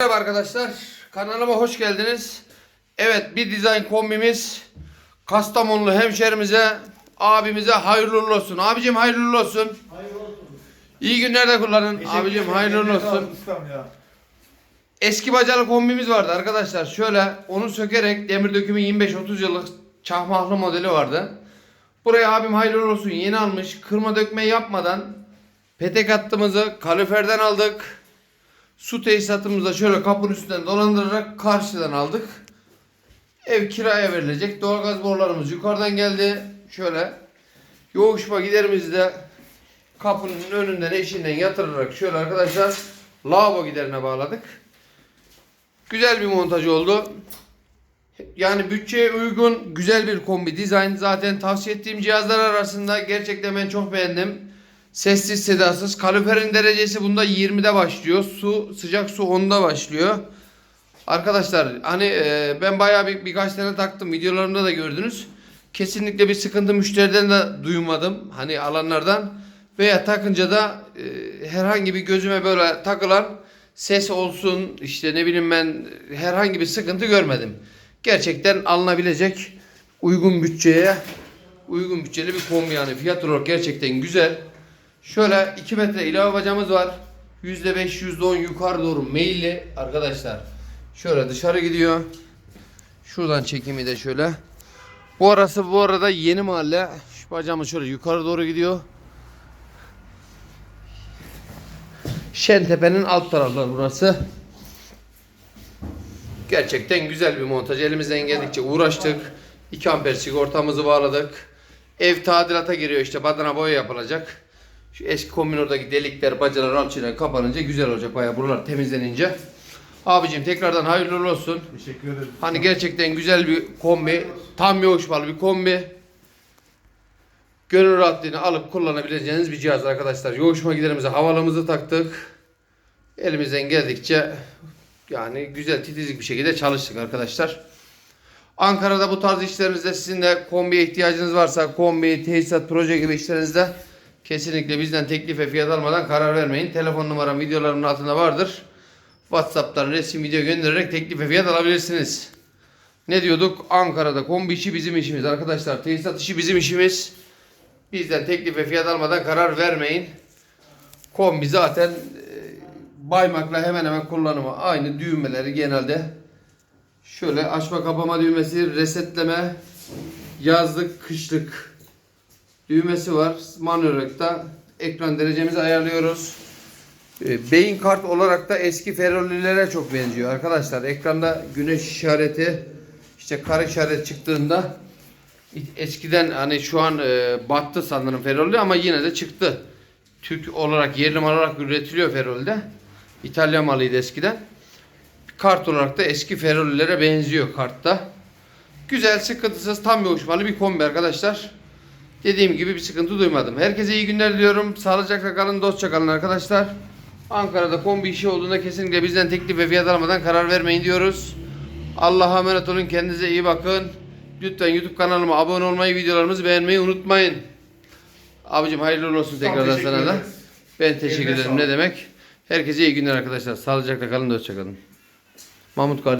Merhaba arkadaşlar. Kanalıma hoş geldiniz. Evet bir dizayn kombimiz Kastamonlu hemşerimize abimize hayırlı olsun. Abicim hayırlı uğurlu olsun. İyi günlerde kullanın. Abicim hayırlı olsun. Eski bacalı kombimiz vardı arkadaşlar. Şöyle onu sökerek demir dökümü 25-30 yıllık çakmaklı modeli vardı. Buraya abim hayırlı olsun yeni almış. Kırma dökme yapmadan petek hattımızı kaloriferden aldık. Su tesisatımızı da şöyle kapının üstünden dolandırarak karşıdan aldık. Ev kiraya verilecek. Doğalgaz borularımız yukarıdan geldi. Şöyle yoğuşma giderimizi de kapının önünden eşinden yatırarak şöyle arkadaşlar lavabo giderine bağladık. Güzel bir montaj oldu. Yani bütçeye uygun güzel bir kombi dizayn. Zaten tavsiye ettiğim cihazlar arasında gerçekten ben çok beğendim. Sessiz sedasız. Kaloriferin derecesi bunda 20'de başlıyor. Su sıcak su 10'da başlıyor. Arkadaşlar hani e, ben bayağı bir, birkaç tane taktım. Videolarımda da gördünüz. Kesinlikle bir sıkıntı müşteriden de duymadım. Hani alanlardan. Veya takınca da e, herhangi bir gözüme böyle takılan ses olsun işte ne bileyim ben herhangi bir sıkıntı görmedim. Gerçekten alınabilecek uygun bütçeye uygun bütçeli bir kombi yani fiyat olarak gerçekten güzel. Şöyle 2 metre ilave bacamız var. %5 %10 yukarı doğru meyilli arkadaşlar. Şöyle dışarı gidiyor. Şuradan çekimi de şöyle. Bu arası bu arada yeni mahalle. Şu bacamız şöyle yukarı doğru gidiyor. Şentepe'nin alt tarafları burası. Gerçekten güzel bir montaj. Elimizden geldikçe uğraştık. 2 amper sigortamızı bağladık. Ev tadilata giriyor işte badana boya yapılacak. Şu eski kombin oradaki delikler, bacalar alçıyla kapanınca güzel olacak bayağı buralar temizlenince. Abicim tekrardan hayırlı olsun. Teşekkür ederim. Hani gerçekten güzel bir kombi. Tam yoğuşmalı bir kombi. Gönül rahatlığını alıp kullanabileceğiniz bir cihaz arkadaşlar. Yoğuşma giderimize havalımızı taktık. Elimizden geldikçe yani güzel titizlik bir şekilde çalıştık arkadaşlar. Ankara'da bu tarz işlerinizde sizin de kombiye ihtiyacınız varsa kombi, tesisat, proje gibi işlerinizde kesinlikle bizden teklif ve fiyat almadan karar vermeyin. Telefon numaram videolarımın altında vardır. WhatsApp'tan resim video göndererek teklif ve fiyat alabilirsiniz. Ne diyorduk? Ankara'da kombi işi bizim işimiz arkadaşlar. Tesisat işi bizim işimiz. Bizden teklif ve fiyat almadan karar vermeyin. Kombi zaten e, baymakla hemen hemen kullanımı aynı düğmeleri genelde şöyle açma kapama düğmesi, resetleme, yazlık, kışlık düğmesi var. Manuel da ekran derecemizi ayarlıyoruz. E, Beyin kart olarak da eski Ferroli'lere çok benziyor arkadaşlar. Ekranda güneş işareti, işte kare işaret çıktığında eskiden hani şu an e, battı sanırım Ferroli ama yine de çıktı. Türk olarak yerli mal olarak üretiliyor Ferroli'de. İtalya malıydı eskiden. Kart olarak da eski Ferroli'lere benziyor kartta. Güzel, sıkıntısız, tam bir uçmalı bir kombi arkadaşlar. Dediğim gibi bir sıkıntı duymadım. Herkese iyi günler diliyorum. Sağlıcakla kalın, dostça kalın arkadaşlar. Ankara'da kombi işi olduğunda kesinlikle bizden teklif ve fiyat almadan karar vermeyin diyoruz. Allah'a emanet olun. Kendinize iyi bakın. Lütfen YouTube kanalıma abone olmayı, videolarımızı beğenmeyi unutmayın. Abicim hayırlı olsun tekrardan sana da. ederiz. Ben teşekkür Eline ederim. Ne demek? Herkese iyi günler arkadaşlar. Sağlıcakla kalın, dostça kalın. Mahmut kardeşim.